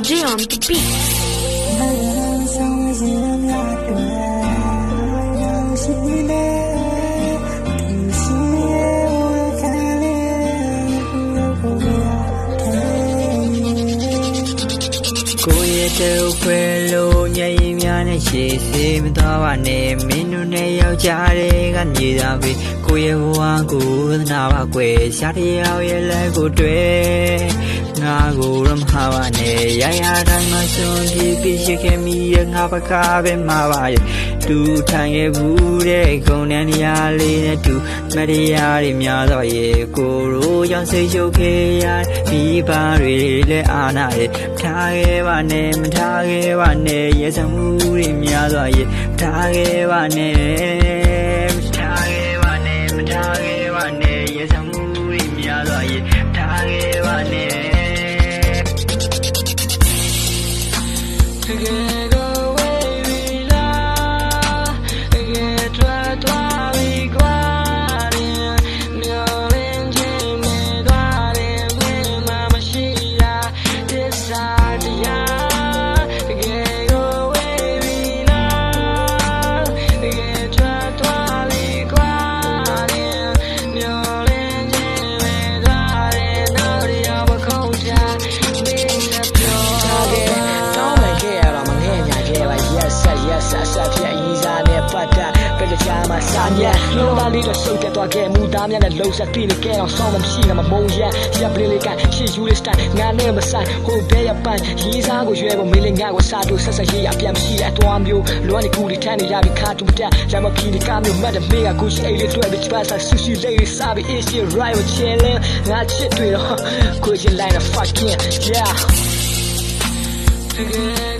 J on the beat. ကိုရဲ့တူခွဲလို့ညရင်များနဲ့ရှေ့စေးမသွားပါနဲ့မင်းတို့နဲ့ယောက်ျားတွေကမြေသားပဲကိုရဲ့ဘဝကိုသနာပါကွယ်ရှားတယောက်ရဲ့လက်ကိုတွေ့ ငါကိုရမဟာပါနဲ့ရရတိုင်းမှာစွန်ပြေးပြေးရှိခဲ့မိရဲ့ငါပကားပဲမှာပါရဲ့တူထိုင်ခဲ့ဘူးတဲ့ခုံတန်းတရားလေးနဲ့တူမတရားတွေများတော့ရဲ့ကိုရိုကြောင့်စိတ်ရှုပ်ခဲ့ရဒီပါတွေလည်းအာနာရဲ့ထားခဲ့ပါနဲ့မထားခဲ့ပါနဲ့ရေစမှုတွေများတော့ရဲ့ထားခဲ့ပါနဲ့ မှာစာမြတ်လုံးသားလေးတော့စုပ်တက်သွားခဲ့မူသားများနဲ့လှုပ်ဆက်တိနဲ့ကဲအောင်ဆောင်းမရှိတာမမုံရရပ်ပလေးလေးကရှေ့ယူလေးစတိုင်ငါနဲ့မဆိုင်ဟိုဘဲရပန်ရေးစားကိုရွယ်ဖို့မေးလင်ငါကိုစာတူဆက်ဆက်ရေးရပြန်မရှိတဲ့အတော်မျိုးလွမ်းနေကူဒီထန်းနေရပြီခါတူတက်လက်မဖြီးဒီကမျိုးမတ်တဲ့မေးကကိုရှိအိတ်လေးတွေ့ပြီးပတ်ဆာဆူရှိလေးလေးစားပြီး is it right with chilling ငါချစ်တွေတော့ကိုချင်လိုက်တာ fucking yeah တကယ်